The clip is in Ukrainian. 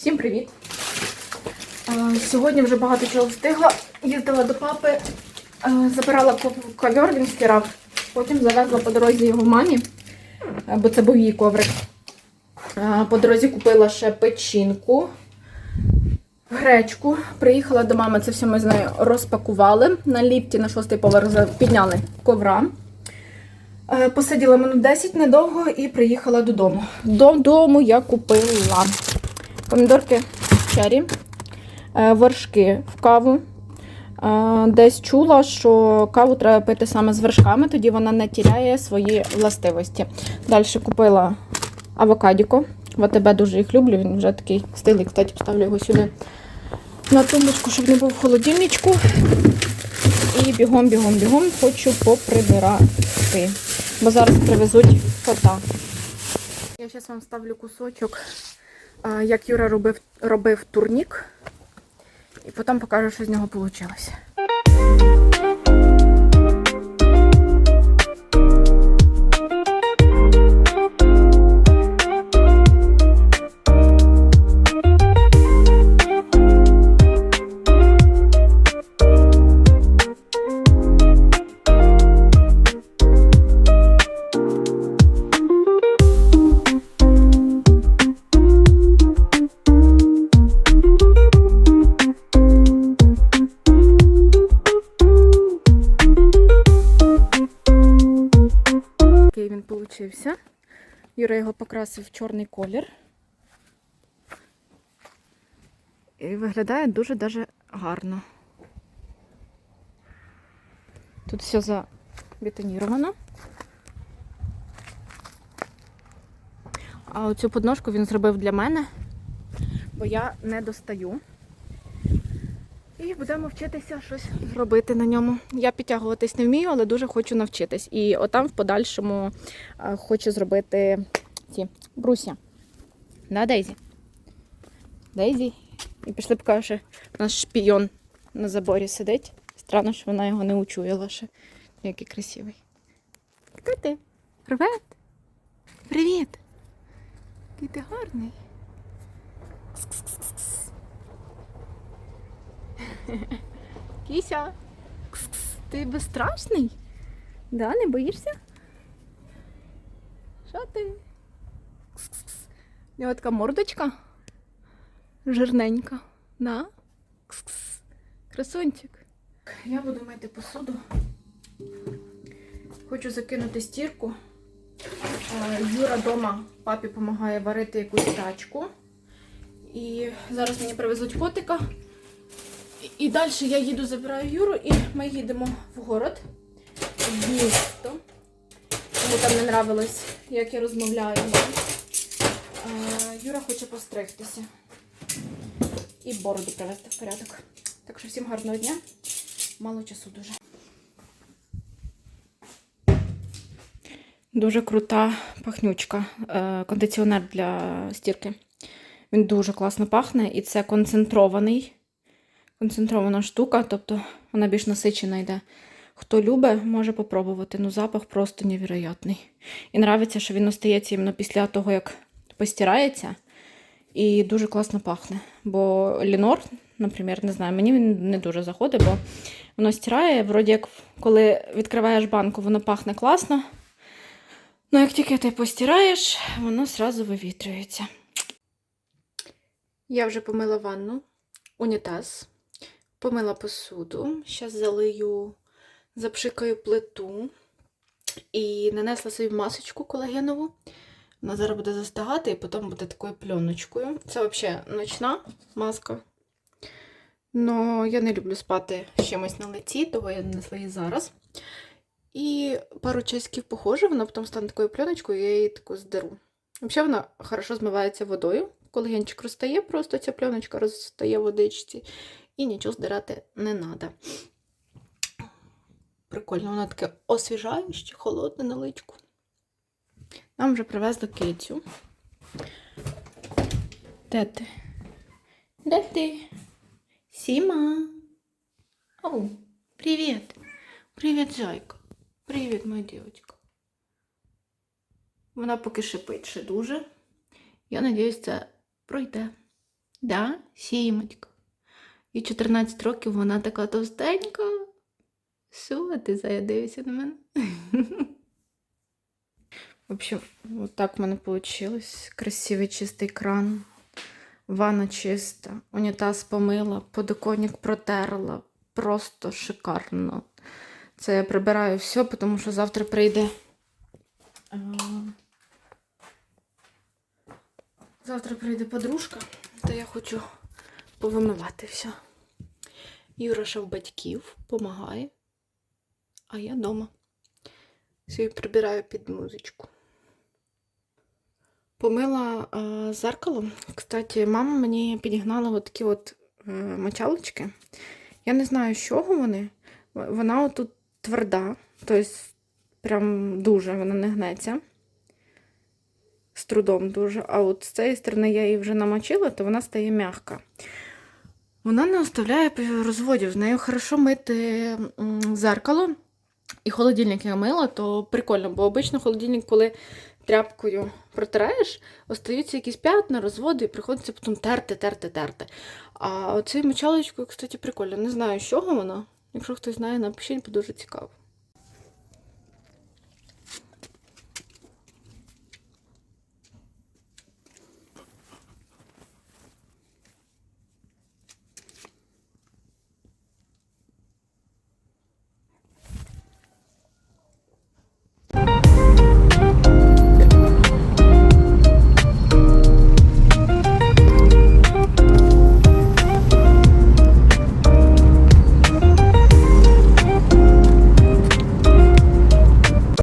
Всім привіт! Е, Сьогодні вже багато чого встигла. Їздила до папи, е, забирала ковер, він стирав. Потім завезла по дорозі його мамі, е, бо це був її коврик. По дорозі купила ще печінку, гречку. Приїхала до мами, це все ми з нею розпакували. На ліфті на шостий поверх підняли ковра. Посиділа минут 10 недовго і приїхала додому. Додому я купила помідорки чері, е, вершки в каву. Е, Десь чула, що каву треба пити саме з вершками, тоді вона не тіряє свої властивості. Далі купила авокадіко. В АТБ дуже їх люблю, він вже такий стилий. Кстати, поставлю його сюди на тумбочку, щоб не був в холодильничку. І бігом, бігом, бігом хочу поприбирати. Бо зараз привезуть кота. Я зараз вам ставлю кусочок, як Юра робив, робив турнік. І потім покажу, що з нього вийшло. Він. Юра його покрасив в чорний колір. І виглядає дуже даже гарно. Тут все забетоніровано. А оцю подножку він зробив для мене, бо я не достаю. І будемо вчитися щось робити на ньому. Я підтягуватись не вмію, але дуже хочу навчитись. І отам в подальшому хочу зробити ці бруся. Да, Дейзі? Дейзі. І пішли покажу, що наш шпійон на заборі сидить. Странно, що вона його не учуяла ще. Який красивий. Хто ти? Привет! Привіт! Який ти гарний. Кс-кс-кс-кс. Кіся, кс-кс, ти безстрашний? Да, не боїшся? Що ти? Кс-кс-кс. У нього така мордочка. Жирненька. Да? Кс-кс. Красунчик. Я буду мити посуду. Хочу закинути стірку. Е, Юра вдома папі допомагає варити якусь тачку. І зараз мені привезуть котика. І- далі я їду, забираю Юру, і ми їдемо в город, в місто. Йому там не нравилось, як я розмовляю. Юра хоче постригтися і бороду привести в порядок. Так що всім гарного дня. Мало часу дуже. Дуже крута пахнючка. Е, Кондиціонер для стірки. Він дуже класно пахне і це концентрований концентрована штука, тобто вона більш насичена йде. Хто любить, може попробувати. Ну, запах просто невероятний. І нравиться, що він остається іменно після того, як постирається, і дуже класно пахне. Бо Лінор, наприклад, не знаю, мені він не дуже заходить, бо воно стирає, вроді як коли відкриваєш банку, воно пахне класно. Ну, як тільки ти постираєш, воно одразу вивітрюється. Я вже помила ванну, унітаз. Помила посуду. Зараз залию, запшикаю плиту і нанесла собі масочку колагенову. Вона зараз буде застигати і потім буде такою пленочкою. Це взагалі ночна маска. Но я не люблю спати з чимось на лиці, того я нанесла її зараз. І пару часиків похоже, вона потім стане такою пленочкою, я її таку здеру. Взагалі вона хорошо змивається водою. Колагенчик розтає, просто ця пленочка розтає в водичці і нічого здирати не треба. Прикольно, воно таке освіжаюче, холодне на личку. Нам вже привезли кицю. Де ти? Де ти? Сіма. Оу, привіт. Привіт, зайка. Привіт, моя дівчинка. Вона поки шипить ще дуже. Я сподіваюся, це пройде. Да, сімочка. І 14 років вона така товстенька. Що, ти заядився на мене? В общем, вот так в мене вийшло. Красивий чистий кран. Ванна чиста, унітаз помила, подоконник протерла. Просто шикарно. Це я прибираю все, тому що завтра прийде. Завтра прийде подружка, то я хочу повимивати все. Юра ще в батьків допомагає, а я вдома. Все, і прибираю під музичку. Помила е, зеркало. Кстати, мама мені підігнала от такі от е, мочалочки. Я не знаю, з чого вони. Вона отут тверда, тобто прям дуже вона не гнеться. З трудом дуже. А от з цієї сторони я її вже намочила, то вона стає м'яка. Вона не оставляє розводів. З нею хорошо мити зеркало. І холодильник я мила, то прикольно, бо обично холодильник, коли тряпкою протираєш, остаються якісь п'ятна, розводи, і приходиться потім терти, терти, терти. А оцею мочалочкою, кстати, прикольно. Не знаю, з чого вона. Якщо хтось знає, напишіть, бо дуже цікаво.